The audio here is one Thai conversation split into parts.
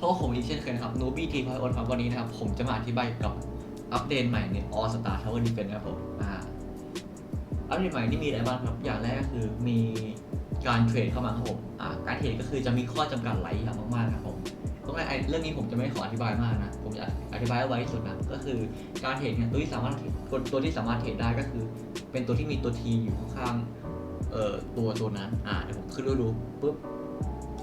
เพราะว่าผมอีกเช่นเคยนะครับ Nubi T พอยอนครับวันนี้นะครับ ผมจะมาอธิบายเกี่ยวกับอัปเดตใหม่ใน All Star Tower Defense นะครับผมอ่าอัปเดตใหม่นี่มีอะไรบ้างครับ อย่างแรกก็คือมีการเทรดเข้ามาครับผมอ่าการเทรดก็คือจะมีข้อจำกัดหลายอย่างมากๆนะครับผมตรงแรกไอ้เรื่องนี้ผมจะไม่ขออธิบายมากนะ ผมจะอธิบายเอาไว้ที่สุดนะ ก็คือการเทรดเนี่ยตัวที่สามารถตัวตัวที่สามารถเทรดได้ก็คือ เป็นตัวที่มีตัว T อยู่ข้างๆเอ่อตัวตัวนั้นอ่าเดี๋ยวผมขึ้นรูปดูปุ๊บ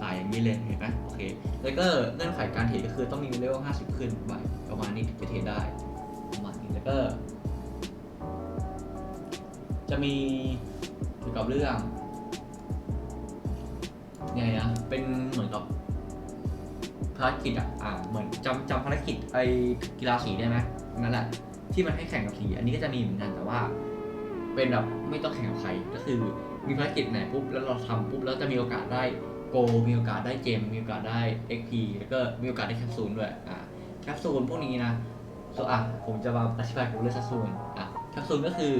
อ่าอย่างนี้เลยเห็นไหมโอเค แล้วก็เงื่อนไขการเทรดก็คือต้องมีเลเวล50 ขึ้นไปประมาณนี้ถึงจะเทรดได้ประมาณนี้แล้วก็ จะมีเกี่ยวกับเรื่องไงนะเป็นเหมือนกับภารกิจอะอ่าเหมือนจำจำภารกิจไอกีฬาสีได้ไหมนั่นแหละที่มันให้แข่งกับสี อันนี้ก็จะมีเหมือนกันแต่ว่า เป็นแบบไม่ต้องแข่งกับใครก็คือมีภารกิจไหนปุ๊บแล้วเราทำปุ๊บแล้วจะมีโอกาสได้ โกมีโอกาสได้เจม มีโอกาสได้ XP แล้วก็มีโอกาสได้แคปซูลด้วยอ่าแคปซูลพวกนี้นะส่วนอะผมจะมาอธิบายเกี่ยวกับเรื่องแคปซูลอะแคปซูลก็คือ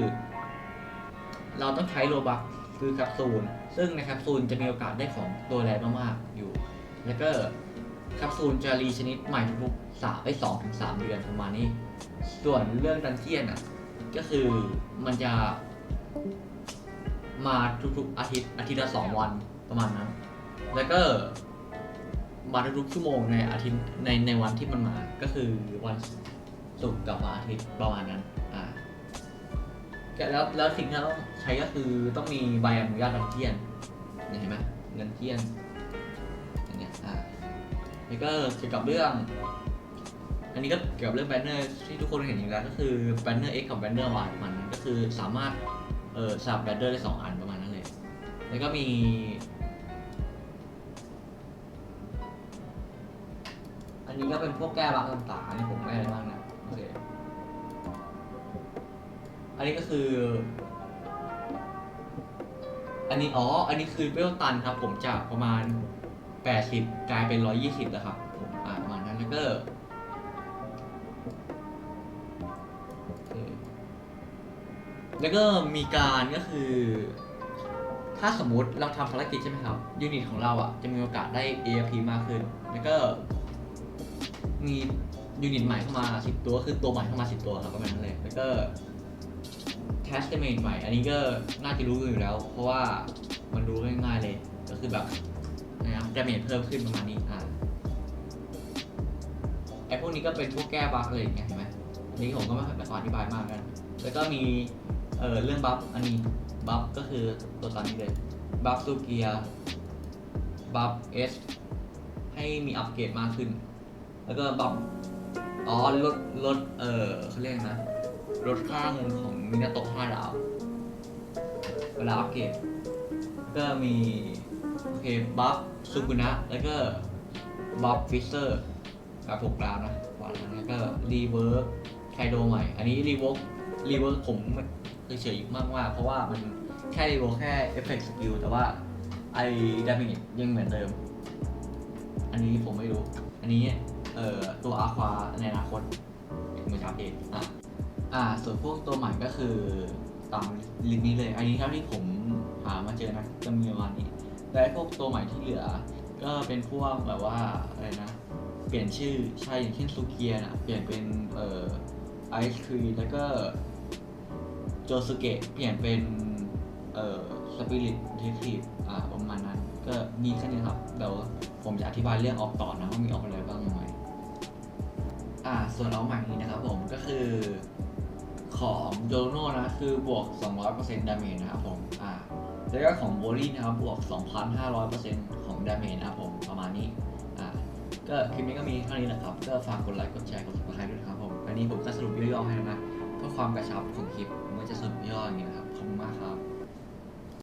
เราต้องใช้โลบัคซื้อแคปซูลซึ่งในแคปซูลจะมีโอกาสได้ของตัวแรงมากๆอยู่ แล้วก็แคปซูลจะรีชนิดใหม่ทุกสามไปสองถึงสามเดือนประมาณนี้ ส่วนเรื่องดันเจียนอะก็คือมันจะมาทุกๆอาทิตย์อาทิตย์ละสองวันประมาณนั้น แล้วก็มาทุกชั่วโมงในอาทิตย์ในในวันที่มันมา ก็คือวันศุกร์กับวันอาทิตย์ประมาณนั้น อ่าแล้วแล้วสิ่งที่เราต้องใช้ก็คือต้องมีใบอนุญาตดันเจียนเนี่ยเห็นไหมดันเจียนอย่างเงี้ยอ่าแล้วก็เกี่ยวกับเรื่อง อันนี้ก็เกี่ยวกับเรื่องแบนเนอร์ที่ทุกคนเห็นอยู่แล้วก็คือแบนเนอร์ X กับแบนเนอร์ Y มันก็คือสามารถเออสับแบนเนอร์ได้สองอันประมาณนั้นเลย แล้วก็มี นนี้ก็เป็นพวกแก้บั๊กต่างๆอันนี้ผมไม่ได้บ้างนะโอเคอันนี้ก็คือ อันนี้อ๋อ อันนี้คือเวลตันครับ ผมจากประมาณ 80 กลายเป็น 120 แล้วครับ ผมอ่านประมาณนั้นแล้วก็แล้วก็มีการก็คือ ถ้าสมมุติเราทำภารกิจใช่ไหมครับ ยูนิตของเราอะ จะมีโอกาสได้ AFP มากขึ้น แล้วก็ มียูนิตใหม่เข้ามา10ตัวคือตัวใหม่เข้ามา10ตัวครับประมาณนั้นเลย แล้วก็ c a s t m a t e ใหม่ อันนี้ก็น่าจะรู้กันอยู่แล้ว เพราะว่ามันรู้ง่ายๆเลย ก็คือแบบนะครับดาเมจเพิ่มขึ้นประมาณนี้อ่าไอพวกนี้ก็เป็นพวกแก้บั๊กเลยไงเห็นไหมอันนี้ผมก็ไม่ขออธิบายมากกัน แล้วก็มีเอ่อเรื่องบัฟอันนี้บัฟก็คือตัวตอนนี้เลยบัฟซูเกียบัฟเอสให้มีอัปเกรดมากขึ้น แล้วก็บัฟอ๋อลดลดเออเขาเรียกนะลดค่าเงินของมินาโตะ5ดาวเวลาอัปเกรดก็มีโอเคบัฟซูกุนะแล้วก็บัฟฟิสเซอร์กับ6ดาวนะก่อนนั้นแล้วก็รีเวิร์กไคโดใหม่ อันนี้รีเวิร์กรีเวิร์กผมเฉยๆมากมากเพราะว่ามันแค่รีเวิร์กแค่เอฟเฟกต์สกิลแต่ว่าไอ้ดาเมจยังเหมือนเดิม อันนี้ผมไม่รู้ อันนี้ เอ่อตัวอาควาในอนาคตถึงมาทำเองอะอ่าส่วนพวกตัวใหม่ก็คือตามลิงก์นี้เลย อันนี้เท่าที่ผมหามาเจอนะจะมีประมาณนี้ แต่พวกตัวใหม่ที่เหลือ ก็เป็นพวกแบบว่าอะไรนะเปลี่ยนชื่อใช่อย่างเช่นซูเกียนะเปลี่ยนเป็นเอ่อไอซ์ครีแล้วก็โจสุเกะเปลี่ยนเป็นเอ่อสปิริตเทคีอ่าประมาณนั้น ก็มีแค่นี้ครับเดี๋ยวผมจะอธิบายเรื่องออกต่อนะว่ามีออกอะไร ส่วนออกใหม่นี้นะครับผมก็คือของโยโน่นะคือบวก 200%ดาเมจนะครับผมอ่าแล้วก็ของโบลี่นะครับบวก 2,500%ของดาเมจนะครับผมประมาณนี้อ่าก็คลิปนี้ก็มีเท่านี้แหละครับ ก็ฝากกดไลค์กดแชร์กด subscribe ด้วยนะครับผมอันนี้ผมก็สรุปย่อๆให้นะเพื่อความกระชับของคลิปผมก็จะสรุปย่ออย่างนี้นะครับขอบคุณมากครับ